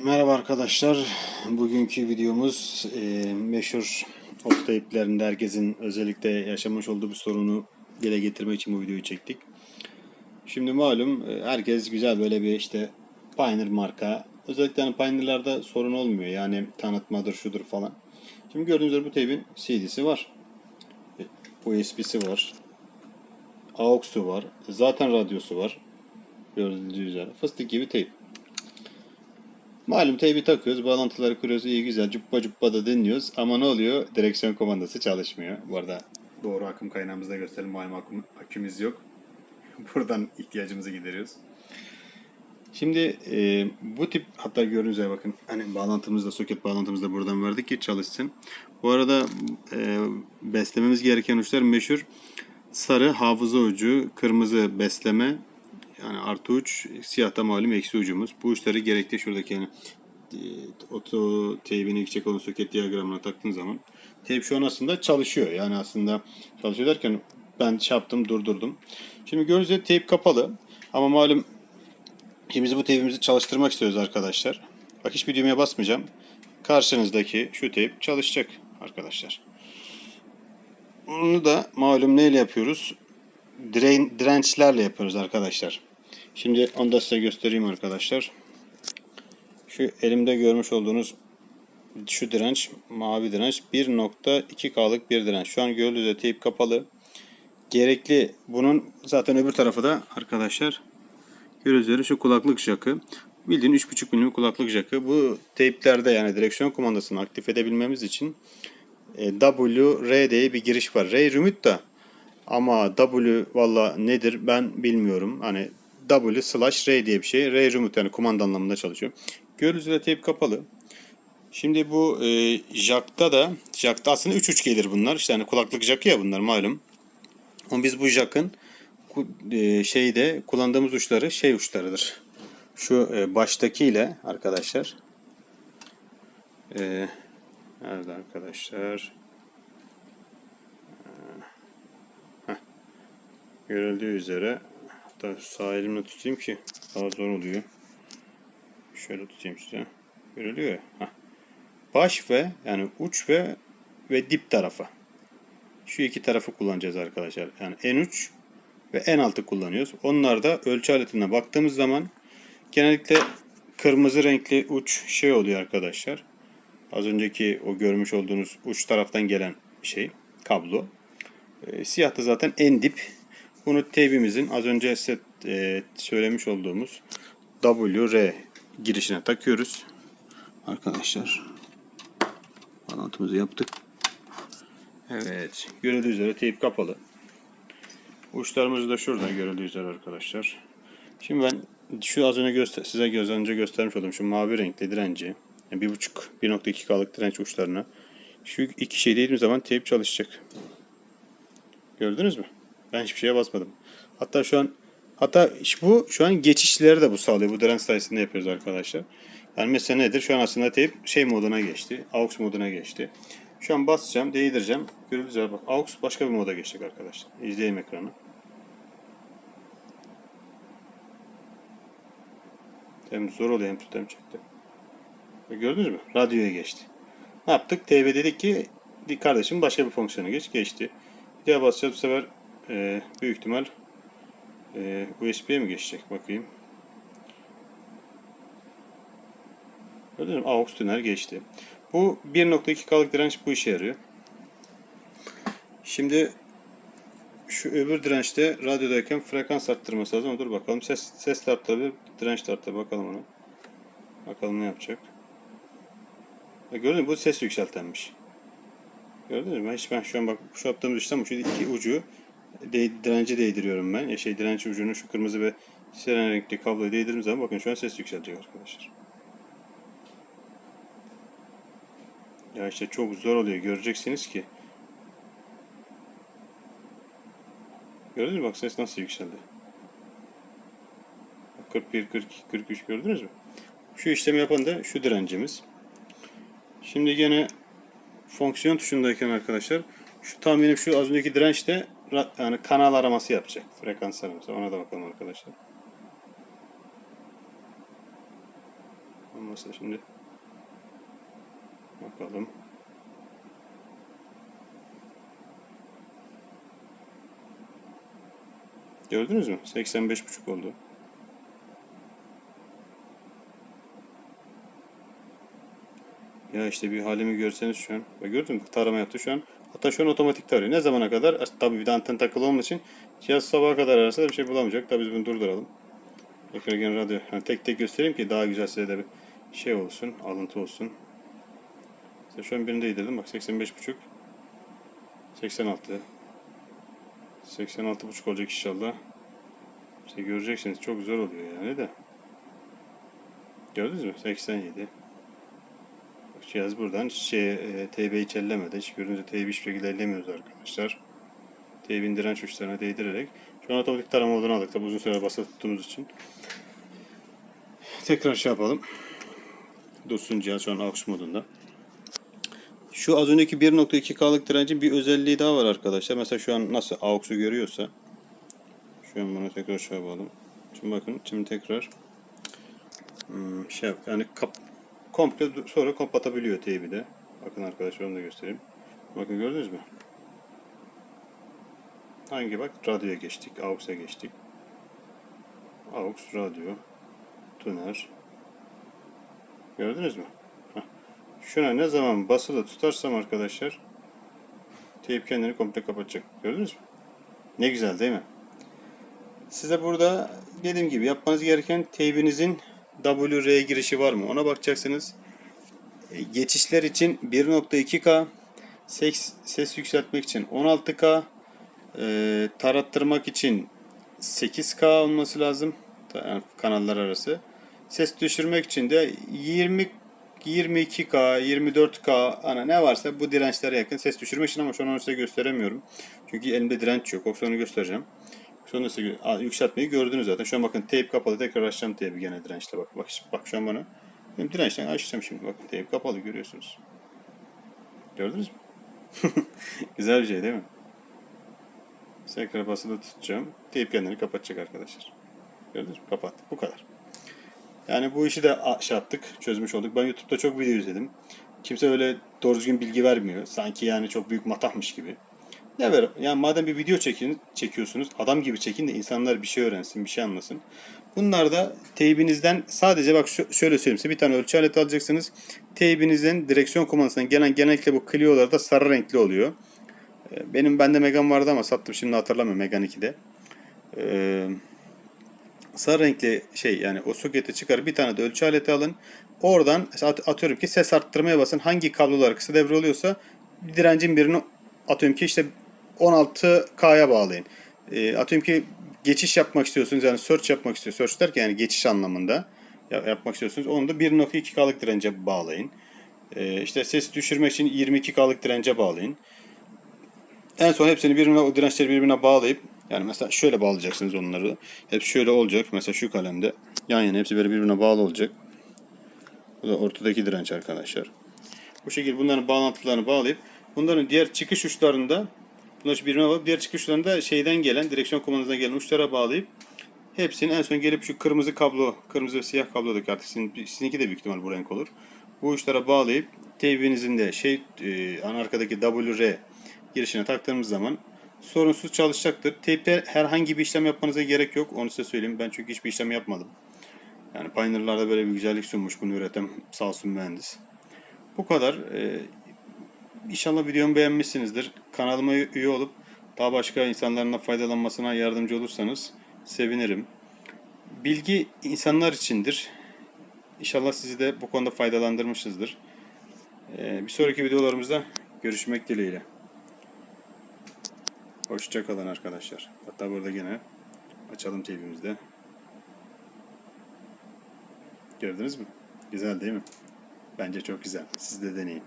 Merhaba arkadaşlar. Bugünkü videomuz e, meşhur okta iplerinde herkesin özellikle yaşamış olduğu bir sorunu dile getirmek için bu videoyu çektik. Şimdi malum e, herkes güzel böyle bir işte Pioneer marka. Özellikle hani Pioneer'larda sorun olmuyor. Yani tanıtmadır şudur falan. Şimdi gördüğünüz üzere bu teybin CD'si var. E, USB'si var. AUX'u var. Zaten radyosu var. Gördüğünüz üzere. Fıstık gibi teyp. Malum teybi takıyoruz, bağlantıları kuruyoruz, iyi güzel cuppa cuppa da dinliyoruz. Ama ne oluyor? Direksiyon komandası çalışmıyor. Bu arada doğru akım kaynağımızda gösterelim. Malum akım, akümüz yok. Buradan ihtiyacımızı gideriyoruz. Şimdi e, bu tip hatta gördüğünüz üzere bakın hani bağlantımızda soket bağlantımızda buradan verdik ki çalışsın. Bu arada e, beslememiz gereken uçlar meşhur sarı hafıza ucu, kırmızı besleme, yani artı uç, siyah da malum eksi ucumuz. Bu uçları gerekli şuradaki yani e, oto teybini gidecek olan soket diyagramına taktığın zaman teyp şu an aslında çalışıyor. Yani aslında çalışıyor derken ben şey yaptım durdurdum. Şimdi gördüğünüz üzere teyp kapalı ama malum şimdi bu teybimizi çalıştırmak istiyoruz arkadaşlar. Bak hiçbir düğmeye basmayacağım. Karşınızdaki şu teyp çalışacak arkadaşlar. Bunu da malum neyle yapıyoruz? Diren, dirençlerle yapıyoruz arkadaşlar. Şimdi onu da size göstereyim arkadaşlar. Şu elimde görmüş olduğunuz şu direnç, mavi direnç 1.2K'lık bir direnç. Şu an gördüğünüz üzere teyp kapalı. Gerekli bunun zaten öbür tarafı da arkadaşlar üzere şu kulaklık jakı. Bildiğin 3.5 milim kulaklık jakı. Bu teyplerde yani direksiyon kumandasını aktif edebilmemiz için e, W, R diye bir giriş var. R remote da ama W valla nedir ben bilmiyorum. Hani W slash R diye bir şey. R remote yani kumanda anlamında çalışıyor. Gördüğünüz üzere teyp kapalı. Şimdi bu e, jack'ta da jack'ta aslında 3 uç gelir bunlar. İşte hani kulaklık jack'ı ya bunlar malum. Ama biz bu jack'ın e, şeyde kullandığımız uçları şey uçlarıdır. Şu e, baştakiyle arkadaşlar. E, nerede arkadaşlar? Görüldüğü üzere hatta sağ elimle tutayım ki daha zor oluyor. Şöyle tutayım size. Görülüyor ya. Baş ve yani uç ve ve dip tarafa. Şu iki tarafı kullanacağız arkadaşlar. Yani en uç ve en altı kullanıyoruz. Onlar da ölçü aletine baktığımız zaman genellikle kırmızı renkli uç şey oluyor arkadaşlar. Az önceki o görmüş olduğunuz uç taraftan gelen şey kablo. E, siyah da zaten en dip bunu teybimizin az önce size e, söylemiş olduğumuz WR girişine takıyoruz. Arkadaşlar bağlantımızı yaptık. Evet. Görüldüğü üzere teyp kapalı. Uçlarımız da şurada görüldüğü üzere arkadaşlar. Şimdi ben şu az önce göster size göz önce göstermiş olduğum şu mavi renkli direnci yani 1.5 1.2K'lık direnç uçlarına şu iki şey dediğim zaman teyp çalışacak. Gördünüz mü? Ben hiçbir şeye basmadım. Hatta şu an hatta bu şu an geçişleri de bu sağlıyor. Bu direnç sayesinde yapıyoruz arkadaşlar. Yani mesela nedir? Şu an aslında teyp şey moduna geçti. AUX moduna geçti. Şu an basacağım, değdireceğim. Görüldüğü üzere bak AUX başka bir moda geçecek arkadaşlar. İzleyeyim ekranı. Hem zor oluyor hem tut hem çekti. Gördünüz mü? Radyoya geçti. Ne yaptık? TV dedik ki kardeşim başka bir fonksiyona geç. Geçti. Bir daha basacağız bu sefer e, büyük ihtimal e, USB'ye mi geçecek bakayım. Gördünüz mü? AUX tünel geçti. Bu 1.2K'lık direnç bu işe yarıyor. Şimdi şu öbür dirençte radyodayken frekans arttırması lazım. Dur bakalım ses ses de arttırabilir, direnç de arttırabilir. Bakalım ona. Bakalım ne yapacak. Gördün mü? Bu ses yükseltenmiş. Gördünüz mü? Hiç, ben şu an bak şu yaptığımız işlem şu iki ucu de, direnci değdiriyorum ben. Ya şey direnç ucunu şu kırmızı ve siren renkli kabloyu değdirdiğim zaman bakın şu an ses yükselecek arkadaşlar. Ya işte çok zor oluyor. Göreceksiniz ki. Gördünüz mü? Bak ses nasıl yükseldi. 41, 42, 43 gördünüz mü? Şu işlemi yapan da şu direncimiz. Şimdi gene fonksiyon tuşundayken arkadaşlar şu tahminim şu az önceki dirençte yani kanal araması yapacak. Frekans araması. Ona da bakalım arkadaşlar. olmasa şimdi. Bakalım. Gördünüz mü? 85,5 oldu. Ya işte bir halimi görseniz şu an. Bak gördün mü? Tarama yaptı şu an. Hatta şu an otomatik tarıyor. Ne zamana kadar? Tabii bir de anten takılı olmadığı için cihaz sabaha kadar ararsa da bir şey bulamayacak. Tabii biz bunu durduralım. Tekrar gene radyo. Yani tek tek göstereyim ki daha güzel size de bir şey olsun. Alıntı olsun. İşte şu an birinde yedirdim. Bak 85.5 86 86.5 olacak inşallah. İşte göreceksiniz. Çok zor oluyor yani de. Gördünüz mü? 87. Cihaz buradan şey, e, TB hiç ellemedi. Hiç görünce TB hiçbir şekilde ellemiyoruz arkadaşlar. TB'nin direnç uçlarına değdirerek. Şu an otomatik tarama modunu aldık. Tabi uzun süre basılı tuttuğumuz için. Tekrar şey yapalım. Dursun cihaz şu an AUX modunda. Şu az önceki 1.2K'lık direncin bir özelliği daha var arkadaşlar. Mesela şu an nasıl AUX'u görüyorsa. Şu an bunu tekrar şey yapalım. Şimdi bakın şimdi tekrar hmm, şey yap- yani kap, komple sonra kapatabiliyor teybi de. Bakın arkadaşlar onu da göstereyim. Bakın gördünüz mü? Hangi bak? Radyoya geçtik. AUX'a geçtik. AUX, radyo, tuner. Gördünüz mü? Şuna ne zaman basılı tutarsam arkadaşlar teyp kendini komple kapatacak. Gördünüz mü? Ne güzel değil mi? Size burada dediğim gibi yapmanız gereken teybinizin WR girişi var mı? Ona bakacaksınız. E, Geçişler için 1.2K, ses, ses yükseltmek için 16K, e, tarattırmak için 8K olması lazım. Yani kanallar arası. Ses düşürmek için de 20 22K, 24K ana ne varsa bu dirençlere yakın ses düşürmek için ama şu an onu size gösteremiyorum. Çünkü elimde direnç yok. Yoksa onu göstereceğim. Sonra size gö- Aa, yükseltmeyi gördünüz zaten. Şu an bakın teyp kapalı. Tekrar açacağım teybi gene dirençle. Bak, bak, bak şu an bana. Benim dirençten açacağım şimdi. Bakın teyp kapalı görüyorsunuz. Gördünüz mü? Güzel bir şey değil mi? Tekrar basılı tutacağım. Teyp kendini kapatacak arkadaşlar. Gördünüz mü? Kapat. Bu kadar. Yani bu işi de şey yaptık, çözmüş olduk. Ben YouTube'da çok video izledim. Kimse öyle doğru düzgün bilgi vermiyor. Sanki yani çok büyük matahmış gibi. Ne ver? Yani madem bir video çekin, çekiyorsunuz, adam gibi çekin de insanlar bir şey öğrensin, bir şey anlasın. Bunlar da teybinizden sadece bak şöyle söyleyeyim size bir tane ölçü aleti alacaksınız. Teybinizden direksiyon kumandasından gelen genellikle bu Clio'lar da sarı renkli oluyor. Ee, Benim bende Megan vardı ama sattım şimdi hatırlamıyorum Megan 2'de. Ee, sarı renkli şey yani o soketi çıkar bir tane de ölçü aleti alın. Oradan atıyorum ki ses arttırmaya basın. Hangi kablolar kısa devre oluyorsa direncin birini atıyorum ki işte 16K'ya bağlayın. E, atıyorum ki geçiş yapmak istiyorsunuz yani search yapmak istiyorsunuz. Search derken yani geçiş anlamında ya- yapmak istiyorsunuz. Onu da 1.2K'lık dirence bağlayın. E, işte ses düşürmek için 22K'lık dirence bağlayın. En son hepsini birbirine o dirençleri birbirine bağlayıp yani mesela şöyle bağlayacaksınız onları. Hep şöyle olacak. Mesela şu kalemde yan yana hepsi böyle birbirine bağlı olacak. Bu da ortadaki direnç arkadaşlar. Bu şekilde bunların bağlantılarını bağlayıp bunların diğer çıkış uçlarında bunları birbirine bağlayıp diğer çıkış uçlarında şeyden gelen direksiyon kumandasından gelen uçlara bağlayıp hepsini en son gelip şu kırmızı kablo, kırmızı ve siyah kablodaki artık sizin, sizinki de büyük ihtimal bu renk olur. Bu uçlara bağlayıp teybinizin de şey e, ana arkadaki WR girişine taktığımız zaman sorunsuz çalışacaktır. Teypte herhangi bir işlem yapmanıza gerek yok. Onu size söyleyeyim. Ben çünkü hiçbir işlem yapmadım. Yani Pioneer'larda böyle bir güzellik sunmuş bunu üreten sağ olsun mühendis. Bu kadar. Ee, inşallah videomu beğenmişsinizdir. Kanalıma üye olup daha başka insanların da faydalanmasına yardımcı olursanız sevinirim. Bilgi insanlar içindir. İnşallah sizi de bu konuda faydalandırmışızdır. Ee, bir sonraki videolarımızda görüşmek dileğiyle. Hoşçakalın arkadaşlar. Hatta burada yine açalım TV'mizde. Gördünüz mü? Güzel değil mi? Bence çok güzel. Siz de deneyin.